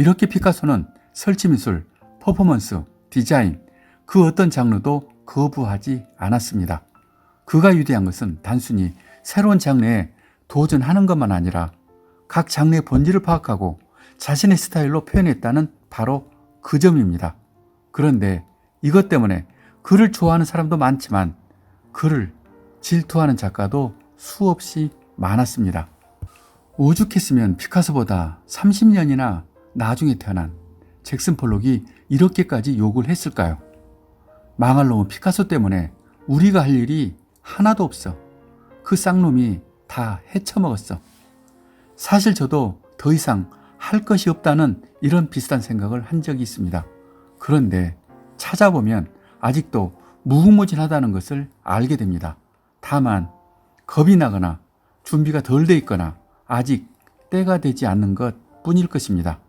이렇게 피카소는 설치미술, 퍼포먼스, 디자인, 그 어떤 장르도 거부하지 않았습니다. 그가 유대한 것은 단순히 새로운 장르에 도전하는 것만 아니라 각 장르의 본질을 파악하고 자신의 스타일로 표현했다는 바로 그 점입니다. 그런데 이것 때문에 그를 좋아하는 사람도 많지만 그를 질투하는 작가도 수없이 많았습니다. 오죽했으면 피카소보다 30년이나 나중에 태어난 잭슨 폴록이 이렇게까지 욕을 했을까요? 망할 놈은 피카소 때문에 우리가 할 일이 하나도 없어. 그 쌍놈이 다 헤쳐먹었어. 사실 저도 더 이상 할 것이 없다는 이런 비슷한 생각을 한 적이 있습니다. 그런데 찾아보면 아직도 무궁무진하다는 것을 알게 됩니다. 다만 겁이 나거나 준비가 덜 돼 있거나 아직 때가 되지 않는 것 뿐일 것입니다.